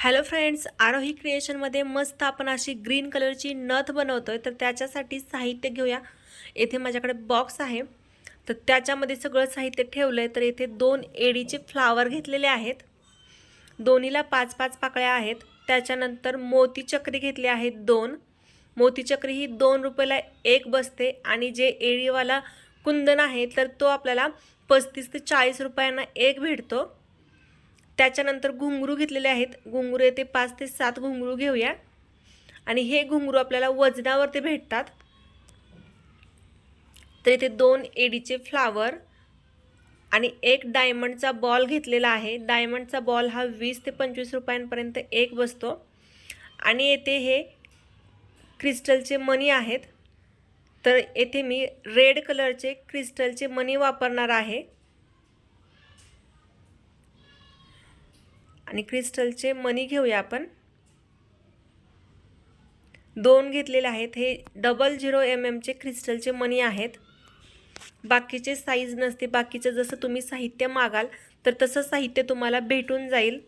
Hello friends आरोही क्रिएशनमध्ये मस्त आपण अशी ग्रीन कलरची नथ बनवतो आहे तर त्याच्यासाठी साहित्य घेऊया. येथे माझ्याकडे बॉक्स आहे. तर त्याच्यामध्ये सगळं साहित्य ठेवलं आहे तर येथे दोन एडीचे फ्लावर घेतलेले आहेत. दोन्हीला पाच पाच पाकळ्या आहेत. त्याच्यानंतर मोतीचक्री घेतली आहेत दोन. मोतीचक्री ही दोन रुपयाला एक बसते. आणि जे एडीवाला कुंदन आहे तर तो आपल्याला पस्तीस ते चाळीस रुपयांना एक भेटतो. त्याच्यानंतर घुंगरू घेतलेले आहेत. घुंगरू येते पाच ते सात घुंगरू घेऊया. आणि हे घुंगरू आपल्याला वजनावरती भेटतात. तर इथे दोन एडीचे फ्लावर आणि एक डायमंडचा बॉल घेतलेला आहे. डायमंडचा बॉल हा वीस ते पंचवीस रुपयांपर्यंत एक बसतो. आणि येथे हे क्रिस्टलचे मनी आहेत. तर येथे मी रेड कलरचे क्रिस्टलचे मनी वापरणार आहे. आणि क्रिस्टलचे मनी घेऊया आपण. दोन घेतलेले आहेत. हे डबल झिरो एम एमचे क्रिस्टलचे मनी आहेत. बाकीचे साईज नसते. बाकीचं जसं तुम्ही साहित्य मागाल तर तसं साहित्य तुम्हाला भेटून जाईल.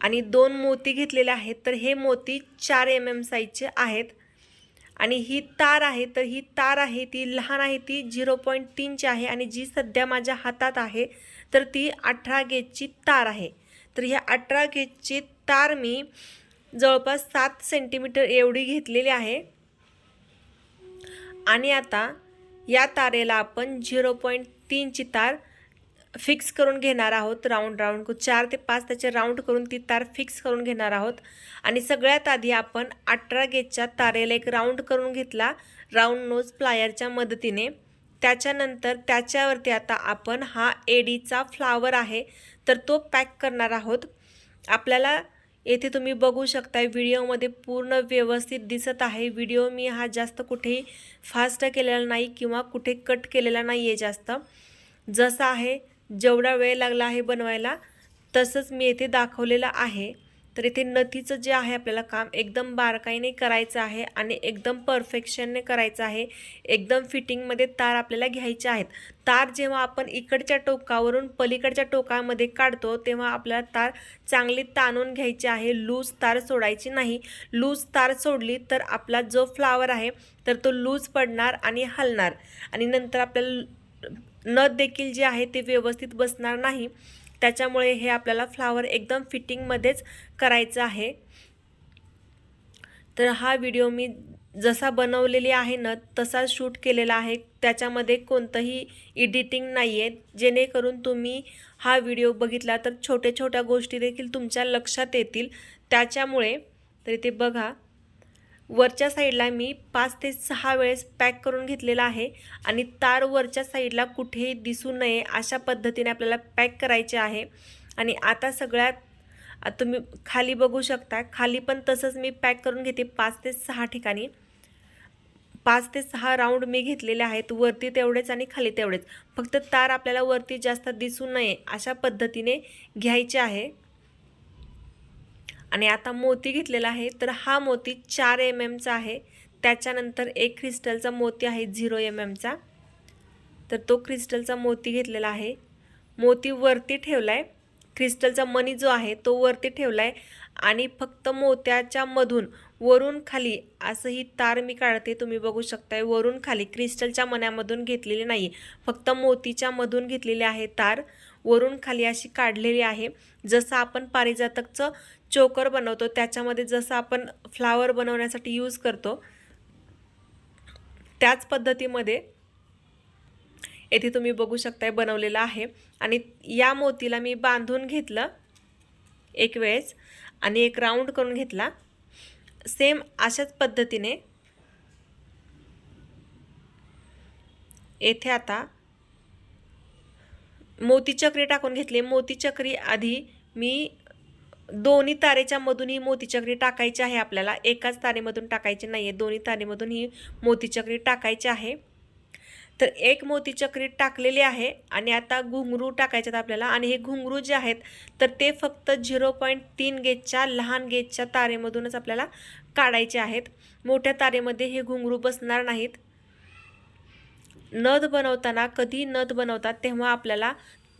आणि दोन मोती घेतलेले आहेत तर हे मोती चार एम एम साईजचे आहेत. आणि ही तार आहे तर ही तार आहे ती लहान आहे ती झिरो पॉईंट तीनची आहे. आणि जी सध्या माझ्या हातात आहे तर ती अठरा गेजची तार आहे. तर ह्या अठरा गेजची तार मी जवळपास सात सेंटीमीटर एवढी घेतलेली आहे. आणि आता या तारेला आपण झिरो पॉईंट तीनची तार फिक्स करून घेणार आहोत. राऊंड राऊंड चार ते पाच त्याचे राऊंड करून ती तार फिक्स करून घेणार आहोत. आणि सगळ्यात आधी आपण अठरा गेजच्या तारेला एक राऊंड करून घेतला. राऊंड नोज प्लायरच्या मदतीने. त्याच्यानंतर त्याच्यावरती आता आपण हा एडीचा फ्लावर आहे तर तो पॅक करणार आहोत. आपल्याला येथे तुम्ही बघू शकताय व्हिडिओमध्ये पूर्ण व्यवस्थित दिसत आहे. व्हिडिओ मी हा जास्त कुठेही फास्ट केलेला नाही किंवा कुठे कट केलेला नाही आहे जास्त. जसा आहे जेवढा वेळ लागला आहे बनवायला तसंच मी येथे दाखवलेलं आहे. तर इथे नथीचं जे आहे आपल्याला काम एकदम बारकाईने करायचं आहे आणि एकदम परफेक्शनने करायचं आहे. एकदम फिटिंगमध्ये तार आपल्याला घ्यायचे आहेत. तार जेव्हा आपण इकडच्या टोकावरून पलीकडच्या टोकामध्ये काढतो तेव्हा आपल्याला तार चांगली ताणून घ्यायची आहे. लूज तार सोडायची नाही. लूज तार सोडली तर आपला जो फ्लावर आहे तर तो लूज पडणार आणि हलणार. आणि नंतर आपल्याला नथ देखील जे आहे ते व्यवस्थित बसणार नाही. त्याच्यामुळे हे आपल्याला फ्लावर एकदम फिटिंगमध्येच करायचं आहे. तर हा व्हिडिओ मी जसा बनवलेली आहे ना तसा शूट केलेला आहे. त्याच्यामध्ये कोणतंही एडिटिंग नाही आहे जेणेकरून तुम्ही हा व्हिडिओ बघितला तर छोट्या छोट्या गोष्टी देखील तुमच्या लक्षात येतील. त्याच्यामुळे तर इथे बघा वरच्या साईडला मी पाच ते सहा वेळेस पॅक करून घेतलेला आहे आणि तार वरच्या साईडला कुठेही दिसू नये अशा पद्धतीने आपल्याला पॅक करायचे आहे. आणि आता सगळ्यात तुम्ही खाली बघू शकता खाली पण तसंच मी पॅक करून घेते पाच ते सहा ठिकाणी. पाच ते सहा राऊंड मी घेतलेले आहेत वरती तेवढेच आणि खाली तेवढेच. फक्त तार आपल्याला वरती जास्त दिसू नये अशा पद्धतीने घ्यायचे आहे. आणि आता मोती घेतलेला आहे. तर हा मोती चार एम एमचा आहे. त्याच्यानंतर एक क्रिस्टलचा मोती आहे झिरो एम एमचा तर तो क्रिस्टलचा मोती घेतलेला आहे. मोती वरती ठेवला आहे क्रिस्टलचा मनी जो आहे तो वरती ठेवला आहे आणि फक्त मोत्याच्या मधून वरून खाली असं ही तार मी काढते तुम्ही बघू शकताय. वरून खाली क्रिस्टलच्या मण्यामधून घेतलेली नाही फक्त मोतीच्या मधून घेतलेली आहे तार. वरून खाली अशी काढलेली आहे. जसं आपण पारिजातकचं चोकर बनवतो त्याच्यामध्ये जसं आपण फ्लावर बनवण्यासाठी यूज करतो त्याच पद्धतीमध्ये येथे तुम्ही बघू शकताय बनवलेलं आहे. आणि या मोतीला मी बांधून घेतलं एक वेळेस आणि एक राऊंड करून घेतला. सेम अशाच पद्धतीने येथे आता मोतीचक्री टाकून घेतले. मोतीचक्री आधी मी दोन्ही तारेच्या मधून ही मोतीचक्री टाकायची आहे आपल्याला. एकाच तारेमधून टाकायची नाही आहे दोन्ही तारेमधून ही मोतीचक्री टाकायची आहे. तर एक मोतीचक्री टाकलेली आहे आणि आता घुंगरू टाकायच्यात आपल्याला. आणि हे घुंगरू जे आहेत तर ते फक्त झिरो पॉईंट तीन गेजच्या लहान गेजच्या तारेमधूनच आपल्याला काढायचे आहेत. मोठ्या तारेमध्ये हे घुंगरू बसणार नाहीत. नथ बनवताना कधी नथ बनवतात तेव्हा आपल्याला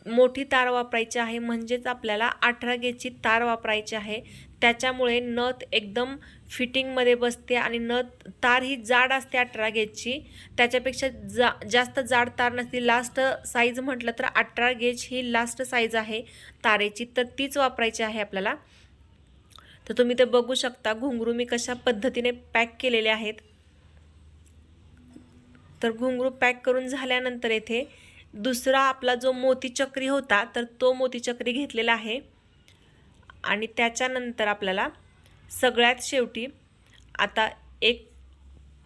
मोठी तार वापरायची आहे. म्हणजेच आपल्याला अठरा गेजची तार वापरायची आहे. त्याच्यामुळे नथ एकदम फिटिंगमध्ये बसते आणि नथ तार ही जाड असते अठरा गेजची त्याच्यापेक्षा जा जास्त जाड तार नसते लास्ट साईज म्हटलं तर अठरा गेज ही लास्ट साईज आहे तारेची. तर तीच वापरायची आहे आपल्याला. तर तुम्ही ते बघू शकता. घुंगरू मी कशा पद्धतीने पॅक केलेले आहेत. तर घुंगरू पॅक करून झाल्यानंतर येथे दुसरा आपला जो मोतीचक्री होता तर तो मोतीचक्री घेतलेला आहे. आणि त्याच्यानंतर आपल्याला सगळ्यात शेवटी आता एक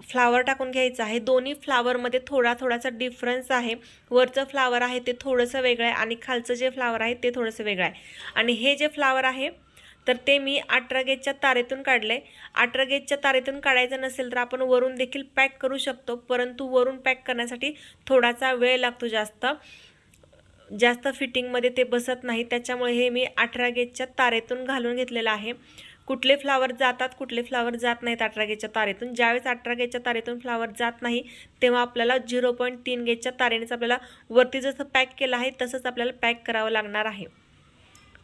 फ्लावर टाकून घ्यायचं आहे. दोन्ही फ्लावरमध्ये थोडा थोडासा डिफरन्स आहे. वरचं फ्लावर आहे ते थोडंसं वेगळं आहे आणि खालचं जे फ्लावर आहे ते थोडंसं वेगळं आहे. आणि हे जे फ्लावर आहे तर ते मी अठरा गेजच्या तारेतून काढलं आहे अठरा गेजच्या तारेतून काढायचं नसेल तर आपण वरून देखील पॅक करू शकतो परंतु वरून पॅक करण्यासाठी थोडासा वेळ लागतो जास्त. जास्त फिटिंगमध्ये ते बसत नाही त्याच्यामुळे हे मी अठरा गेजच्या तारेतून घालून घेतलेलं आहे. कुठले फ्लावर जातात कुठले फ्लावर जात नाहीत अठरा गेजच्या तारेतून. ज्यावेळेस अठरा गेजच्या तारेतून फ्लावर जात नाही तेव्हा आपल्याला झिरो पॉईंट तीन गेजच्या तारेनेच आपल्याला वरती जसं पॅक केलं आहे तसंच आपल्याला पॅक करावं लागणार आहे.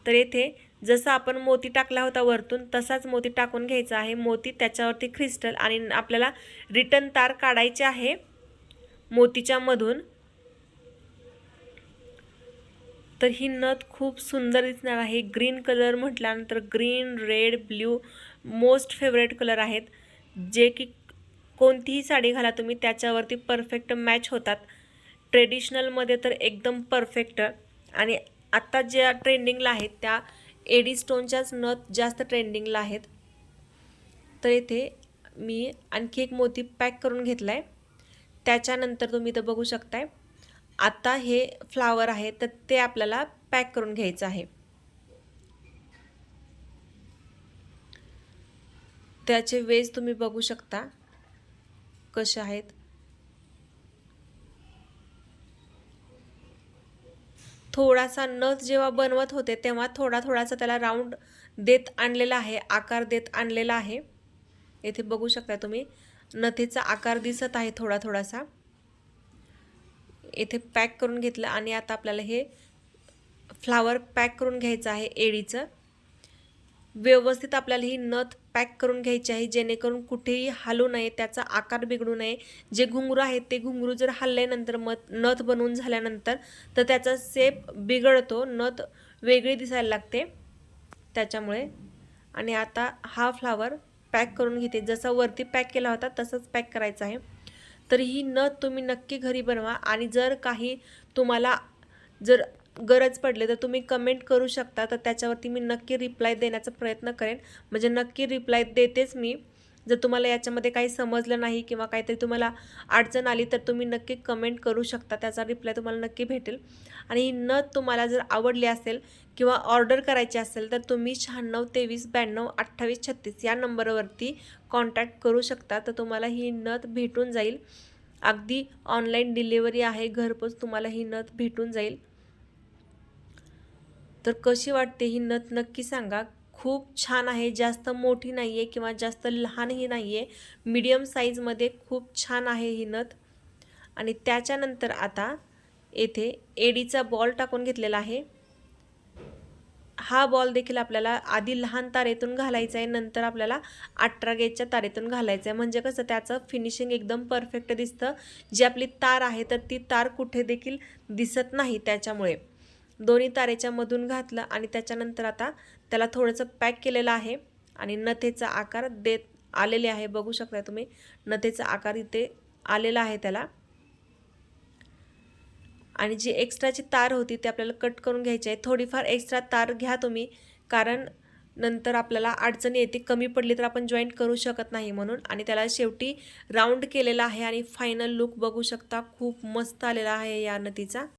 तर येथे जसं आपण मोती टाकला होता वरतून तसाच मोती टाकून घ्यायचा आहे. मोती त्याच्यावरती क्रिस्टल आणि आपल्याला रिटर्न तार काढायचे आहे मोतीच्या मधून तर ही नथ खूप सुंदर दिसणार आहे. ग्रीन कलर म्हटल्यानंतर green red blue most favourite colour आहेत. जे की कोणतीही साडी घाला तुम्ही त्याच्यावरती परफेक्ट मॅच होतात. ट्रेडिशनलमध्ये तर एकदम परफेक्ट. आणि आत्ता ज्या ट्रेंडिंगला आहेत त्या एडी स्टोनच्याच नथ जास्त ट्रेंडिंगला आहेत. तर इथे मी आणखी एक मोती पॅक करून घेतला आहे त्याच्यानंतर तुम्ही इथं बघू शकताय. आता हे फ्लावर आहे तर ते आपल्याला पॅक करून घ्यायचं आहे. त्याचे वेज तुम्ही बघू शकता कसे आहेत. थोडासा नथ जेव्हा बनवत होते तेव्हा थोडा थोडासा त्याला राऊंड देत आणलेला आहे आकार देत आणलेला आहे. येथे बघू शकता तुम्ही नथीचा आकार दिसत आहे थोडा थोडासा येथे पॅक करून घेतलं आणि आता आपल्याला हे फ्लावर पॅक करून घ्यायचं आहे एडीचं. व्यवस्थित आपल्याला ही नथ पॅक करून घ्यायची आहे जेणेकरून कुठेही हलू नये त्याचा आकार बिघडू नये. जे घुंगरू आहेत ते घुंगरू जर हल्ल्यानंतर मत नथ बनवून झाल्यानंतर तर त्याचा सेप बिघडतो नथ वेगळी दिसायला लागते. त्याच्यामुळे आणि आता हा फ्लावर पॅक करून घेते. जसा वरती पॅक केला होता तसंच पॅक करायचा आहे. तर ही नथ तुम्ही नक्की घरी बनवा आणि जर काही तुम्हाला जर गरज पडली तर तुम्ही कमेंट करू शकता. तर त्याच्यावरती मी नक्की रिप्लाय देण्याचा प्रयत्न करेन. म्हणजे नक्की रिप्लाय देतेच मी. जर तुम्हाला याच्यामध्ये काही समजलं नाही किंवा काहीतरी तुम्हाला अडचण आली तर तुम्ही नक्की कमेंट करू शकता. त्याचा रिप्लाय तुम्हाला नक्की भेटेल. आणि ही नथ तुम्हाला जर आवडली असेल किंवा ऑर्डर करायची असेल तर तुम्ही शहाण्णव तेवीस ब्याण्णव अठ्ठावीस छत्तीस या नंबरवरती कॉन्टॅक्ट करू शकता. तर तुम्हाला ही नथ भेटून जाईल. अगदी ऑनलाईन डिलिव्हरी आहे. घरपोच तुम्हाला ही नथ भेटून जाईल. तर कशी वाटते ही नथ नक्की सांगा. खूप छान आहे जास्त मोठी नाही आहे किंवा जास्त लहानही नाही आहे मीडियम साईजमध्ये खूप छान आहे ही नथ. आणि त्याच्यानंतर आता येथे एडीचा बॉल टाकून घेतलेला आहे. हा बॉल देखील आपल्याला आधी लहान तारेतून घालायचा आहे नंतर आपल्याला अठरा गेजच्या तारेतून घालायचं आहे म्हणजे कसं त्याचं फिनिशिंग एकदम परफेक्ट दिसतं. जी आपली तार आहे तर ती तार कुठे देखील दिसत नाही त्याच्यामुळे. दोन्ही तारेच्या मधून घातलं आणि त्याच्यानंतर आता त्याला थोडंसं पॅक केलेलं आहे आणि नथेचा आकार देत आलेले आहे. बघू शकता तुम्ही नथेचा आकार इथे आलेला आहे त्याला. आणि जी एक्स्ट्राची तार होती ती आपल्याला कट करून घ्यायची आहे. थोडीफार एक्स्ट्रा तार घ्या तुम्ही कारण नंतर आपल्याला अडचणी येते कमी पडली तर आपण जॉईंट करू शकत नाही म्हणून. आणि त्याला शेवटी राऊंड केलेला आहे आणि फायनल लुक बघू शकता. खूप मस्त आलेला आहे या नदीचा